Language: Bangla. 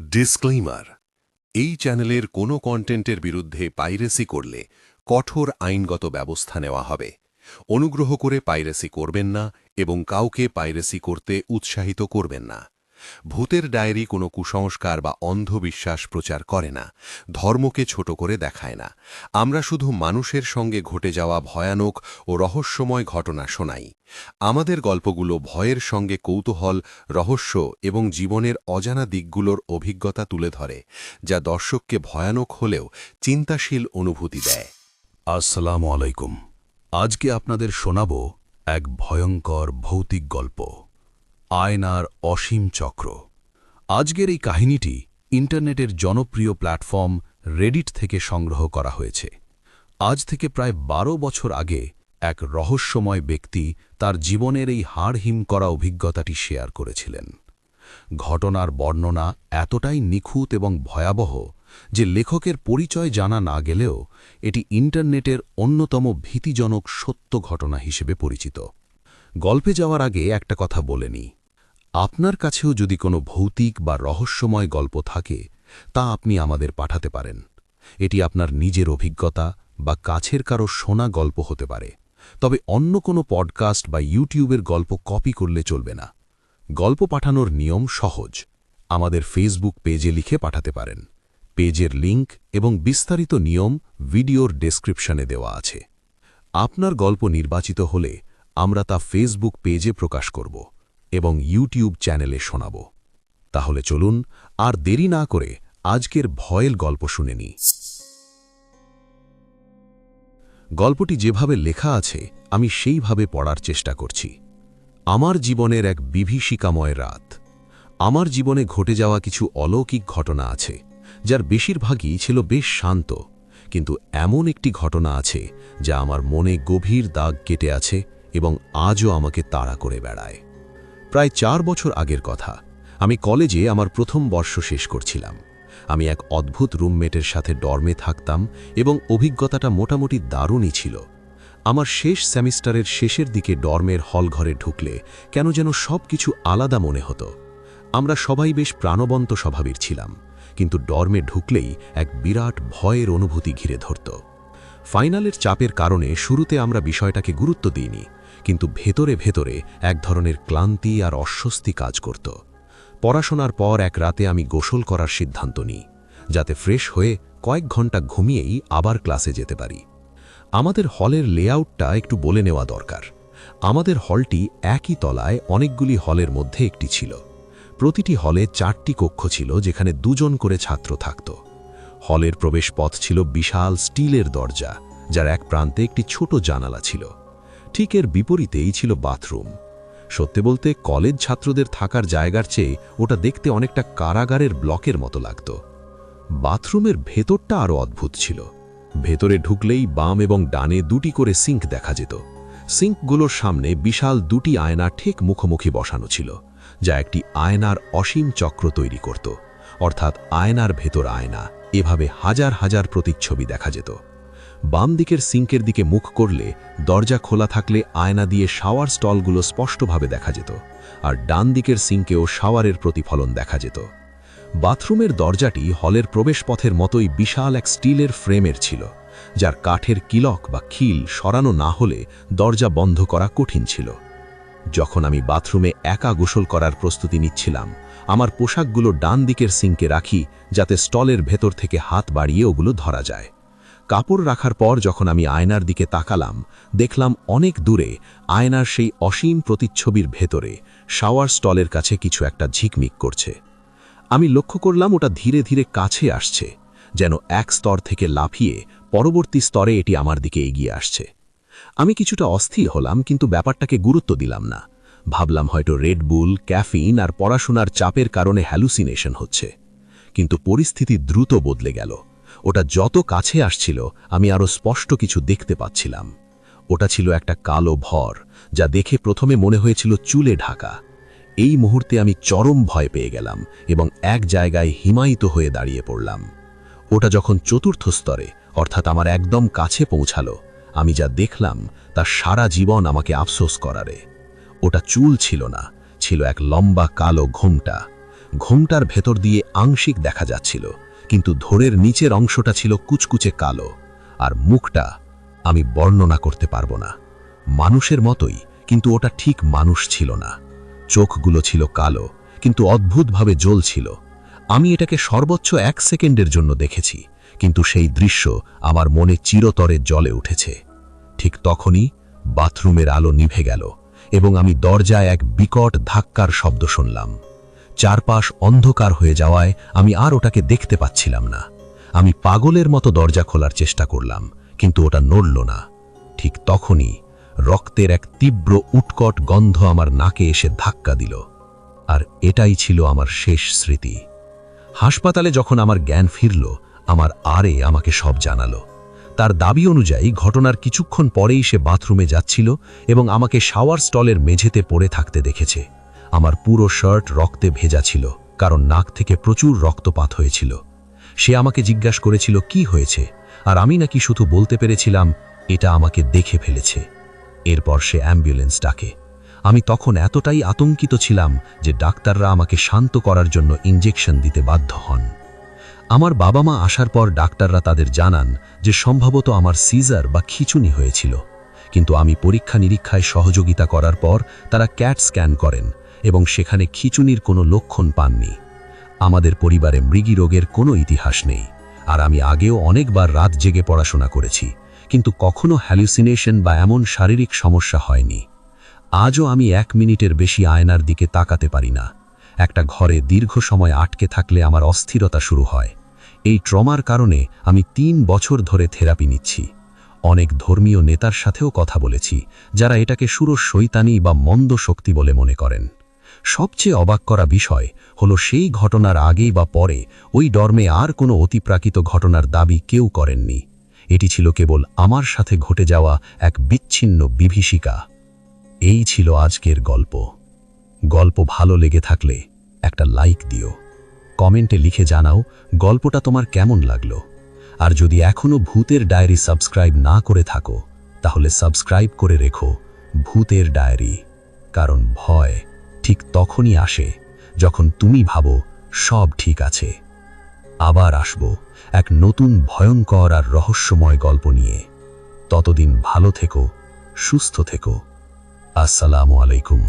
ডিসক্লেইমার এই চ্যানেলের কোনো কন্টেন্টের বিরুদ্ধে পাইরেসি করলে কঠোর আইনগত ব্যবস্থা নেওয়া হবে। অনুগ্রহ করে পাইরেসি করবেন না এবং কাউকে পাইরেসি করতে উৎসাহিত করবেন না। ভূতের ডায়েরি কোনো কুসংস্কার বা অন্ধবিশ্বাস প্রচার করে না, ধর্মকে ছোট করে দেখায় না। আমরা শুধু মানুষের সঙ্গে ঘটে যাওয়া ভয়ানক ও রহস্যময় ঘটনা শোনাই। আমাদের গল্পগুলো ভয়ের সঙ্গে কৌতূহল, রহস্য এবং জীবনের অজানা দিকগুলোর অভিজ্ঞতা তুলে ধরে, যা দর্শককে ভয়ানক হলেও চিন্তাশীল অনুভূতি দেয়। আসসালামু আলাইকুম। আজকে আপনাদের শোনাব এক ভয়ঙ্কর ভৌতিক গল্প। আয়নার অসীম চক্র। আজকের এই কাহিনীটি ইন্টারনেটের জনপ্রিয় প্ল্যাটফর্ম রেডিট থেকে সংগ্রহ করা হয়েছে। আজ থেকে প্রায় বারো বছর আগে এক রহস্যময় ব্যক্তি তার জীবনের এই হাড়হিম করা অভিজ্ঞতাটি শেয়ার করেছিলেন। ঘটনার বর্ণনা এতটাই নিখুঁত এবং ভয়াবহ যে লেখকের পরিচয় জানা না গেলেও এটি ইন্টারনেটের অন্যতম ভীতিজনক সত্য ঘটনা হিসেবে পরিচিত। গল্পে যাওয়ার আগে একটা কথা বলে নিই। আপনার কাছেও যদি কোনো ভৌতিক বা রহস্যময় গল্প থাকে, তা আপনি আমাদের পাঠাতে পারেন। এটি আপনার নিজের অভিজ্ঞতা বা কাছের কারও শোনা গল্প হতে পারে। তবে অন্য কোনো পডকাস্ট বা ইউটিউবের গল্প কপি করলে চলবে না। গল্প পাঠানোর নিয়ম সহজ। আমাদের ফেসবুক পেজে লিখে পাঠাতে পারেন। পেজের লিংক এবং বিস্তারিত নিয়ম ভিডিওর ডেসক্রিপশনে দেওয়া আছে। আপনার গল্প নির্বাচিত হলে আমরা তা ফেসবুক পেজে প্রকাশ করব। এবং ইউটিউব চ্যানেলে শোনাব। তাহলে চলুন আর দেরি না করে আজকের ভয়েল গল্প শুনে নিই। গল্পটি যেভাবে লেখা আছে, আমি সেইভাবে পড়ার চেষ্টা করছি। আমার জীবনের এক বিভীষিকাময় রাত। আমার জীবনে ঘটে যাওয়া কিছু অলৌকিক ঘটনা আছে, যার বেশিরভাগই ছিল বেশ শান্ত, কিন্তু এমন একটি ঘটনা আছে যা আমার মনে গভীর দাগ কেটে আছে এবং আজও আমাকে তাড়া করে বেড়ায়। প্রায় চার বছর আগের কথা। আমি কলেজে আমার প্রথম বর্ষ শেষ করছিলাম। আমি এক অদ্ভুত রুমমেটের সাথে ডর্মে থাকতাম এবং অভিজ্ঞতাটা মোটামুটি দারুণই ছিল। আমার শেষ সেমিস্টারের শেষের দিকে ডর্মের হলঘরে ঢুকলে কেন যেন সব কিছু আলাদা মনে হতো। আমরা সবাই বেশ প্রাণবন্ত স্বভাবের ছিলাম, কিন্তু ডর্মে ঢুকলেই এক বিরাট ভয়ের অনুভূতি ঘিরে ধরত। ফাইনালের চাপের কারণে শুরুতে আমরা বিষয়টাকে গুরুত্ব দিইনি কিন্তু ভেতরে ভেতরে এক ধরনের ক্লান্তি আর অস্বস্তি কাজ করত। পড়াশোনার পর এক রাতে আমি গোসল করার সিদ্ধান্ত নিই, যাতে ফ্রেশ হয়ে কয়েক ঘণ্টা ঘুমিয়েই আবার ক্লাসে যেতে পারি। আমাদের হলের লেআউটটা একটু বলে নেওয়া দরকার। আমাদের হলটি একই তলায় অনেকগুলি হলের মধ্যে একটি ছিল। প্রতিটি হলে চারটি কক্ষ ছিল যেখানে দুজন করে ছাত্র থাকত। হলের প্রবেশ পথ ছিল বিশাল স্টিলের দরজা, যার এক প্রান্তে একটি ছোট জানালা ছিল। ঠিক এর বিপরীতেই ছিল বাথরুম। সত্যি বলতে, কলেজ ছাত্রদের থাকার জায়গার চেয়ে ওটা দেখতে অনেকটা কারাগারের ব্লকের মতো লাগত। বাথরুমের ভেতরটা আরও অদ্ভুত ছিল। ভেতরে ঢুকলেই বাম এবং ডানে দুটি করে সিঙ্ক দেখা যেত। সিঙ্কগুলোর সামনে বিশাল দুটি আয়না ঠিক মুখোমুখি বসানো ছিল, যা একটি আয়নার অসীম চক্র তৈরি করত। অর্থাৎ আয়নার ভেতর আয়না, এভাবে হাজার হাজার প্রতিচ্ছবি দেখা যেত। বাম দিকের সিঙ্কের দিকে মুখ করলে দরজা খোলা থাকলে আয়না দিয়ে শাওয়ার স্টলগুলো স্পষ্টভাবে দেখা যেত, আর ডান দিকের সিঙ্কেও শাওয়ারের প্রতিফলন দেখা যেত। বাথরুমের দরজাটি হলের প্রবেশপথের মতোই বিশাল এক স্টিলের ফ্রেমের ছিল, যার কাঠের কিলক বা খিল সরানো না হলে দরজা বন্ধ করা কঠিন ছিল। যখন আমি বাথরুমে একা গোসল করার প্রস্তুতি নিচ্ছিলাম, আমার পোশাকগুলো ডান দিকের সিঙ্কে রাখি যাতে স্টলের ভেতর থেকে হাত বাড়িয়ে ওগুলো ধরা যায়। কাপড় রাখার পর যখন আমি আয়নার দিকে তাকালাম, দেখলাম অনেক দূরে আয়নার সেই অসীম প্রতিচ্ছবির ভেতরে শাওয়ার স্টলের কাছে কিছু একটা ঝিকমিক করছে। আমি লক্ষ্য করলাম ওটা ধীরে ধীরে কাছে আসছে, যেন এক স্তর থেকে লাফিয়ে পরবর্তী স্তরে এটি আমার দিকে এগিয়ে আসছে। আমি কিছুটা অস্থির হলাম, কিন্তু ব্যাপারটাকে গুরুত্ব দিলাম না। ভাবলাম হয়তো রেড বুল ক্যাফিন আর পড়াশোনার চাপের কারণে হ্যালুসিনেশন হচ্ছে। কিন্তু পরিস্থিতি দ্রুত বদলে গেল। ওটা যত কাছে আসছিল, আমি আরও স্পষ্ট কিছু দেখতে পাচ্ছিলাম। ওটা ছিল একটা কালো ভর, যা দেখে প্রথমে মনে হয়েছিল চুলে ঢাকা। এই মুহূর্তে আমি চরম ভয় পেয়ে গেলাম এবং এক জায়গায় হিমায়িত হয়ে দাঁড়িয়ে পড়লাম। ওটা যখন চতুর্থ স্তরে, অর্থাৎ আমার একদম কাছে পৌঁছালো, আমি যা দেখলাম, তা সারা জীবন আমাকে আফসোস করারে। ওটা চুল ছিল না, ছিল এক লম্বা কালো ঘুমটা। ঘোমটার ভেতর দিয়ে আংশিক দেখা যাচ্ছিল। কিন্তু ধরের নিচের অংশটা ছিল কুচকুচে কালো, আর মুখটা আমি বর্ণনা করতে পারব না। মানুষের মতোই, কিন্তু ওটা ঠিক মানুষ ছিল না। চোখগুলো ছিল কালো, কিন্তু অদ্ভুতভাবে জ্বলছিল আমি এটাকে সর্বোচ্চ এক সেকেন্ডের জন্য দেখেছি, কিন্তু সেই দৃশ্য আমার মনে চিরতরে জলে উঠেছে। ঠিক তখনই বাথরুমের আলো নিভে গেল, এবং আমি দরজায় এক বিকট ধাক্কার শব্দ শুনলাম। চারপাশ অন্ধকার হয়ে যাওয়ায় আমি আর ওটাকে দেখতে পাচ্ছিলাম না। আমি পাগলের মতো দরজা খোলার চেষ্টা করলাম, কিন্তু ওটা নড়ল না। ঠিক তখনই রক্তের এক তীব্র উৎকট গন্ধ আমার নাকে এসে ধাক্কা দিল, আর এটাই ছিল আমার শেষ স্মৃতি। হাসপাতালে যখন আমার জ্ঞান ফিরল, আমার আরে আমাকে সব জানালো। তার দাবি অনুযায়ী ঘটনার কিছুক্ষণ পরেই সে বাথরুমে যাচ্ছিল এবং আমাকে শাওয়ার স্টলের মেঝেতে পড়ে থাকতে দেখেছে। আমার পুরো শার্ট রক্তে ভেজা ছিল, কারণ নাক থেকে প্রচুর রক্তপাত হয়েছিল। সে আমাকে জিজ্ঞাসা করেছিল, কি হয়েছে? আর আমি নাকি শুধু বলতে পেরেছিলাম, এটা আমাকে দেখে ফেলেছে। এরপর সে অ্যাম্বুলেন্স ডাকে। আমি তখন এতটাই আতঙ্কিত ছিলাম যে ডাক্তাররা আমাকে শান্ত করার জন্য ইঞ্জেকশন দিতে বাধ্য হন। আমার বাবা মা আসার পর ডাক্তাররা তাদের জানান যে সম্ভবত আমার সিজার বা খিচুনি হয়েছিল। কিন্তু আমি পরীক্ষা নিরীক্ষায় সহযোগিতা করার পর তারা ক্যাট স্ক্যান করেন এবং সেখানে খিচুনির কোনো লক্ষণ পাননি। আমাদের পরিবারে মৃগী রোগের কোনো ইতিহাস নেই, আর আমি আগেও অনেকবার রাত জেগে পড়াশোনা করেছি, কিন্তু কখনো হ্যালুসিনেশন বা এমন শারীরিক সমস্যা হয়নি। আজও আমি এক মিনিটের বেশি আয়নার দিকে তাকাতে পারি না। একটা ঘরে দীর্ঘ সময় আটকে থাকলে আমার অস্থিরতা শুরু হয়। এই ট্রমার কারণে আমি তিন বছর ধরে থেরাপি নিচ্ছি। অনেক ধর্মীয় নেতার সাথেও কথা বলেছি, যারা এটাকে সুর শৈতানি বা মন্দ শক্তি বলে মনে করেন। সবচেয়ে অবাক করা বিষয় হলো সেই ঘটনার আগেই বা পরে ওই ডর্মে আর কোনো অতিপ্রাকৃত ঘটনার দাবি কেউ করেননি। এটি ছিল কেবল আমার সাথে ঘটে যাওয়া এক বিচ্ছিন্ন বিভীষিকা। এই ছিল আজকের গল্প। গল্প ভালো লেগে থাকলে একটা লাইক দিও। কমেন্টে লিখে জানাও গল্পটা তোমার কেমন লাগল। আর যদি এখনও ভূতের ডায়েরি সাবস্ক্রাইব না করে থাকো, তাহলে সাবস্ক্রাইব করে রেখো ভূতের ডায়েরি। কারণ ভয় ঠিক তখনই আসে যখন তুমি ভাবো সব ঠিক আছে। আবার আসব এক নতুন ভয়ঙ্কর আর রহস্যময় গল্প নিয়ে। ততদিন ভালো থেকো, সুস্থ থেকো। আসসালামু আলাইকুম।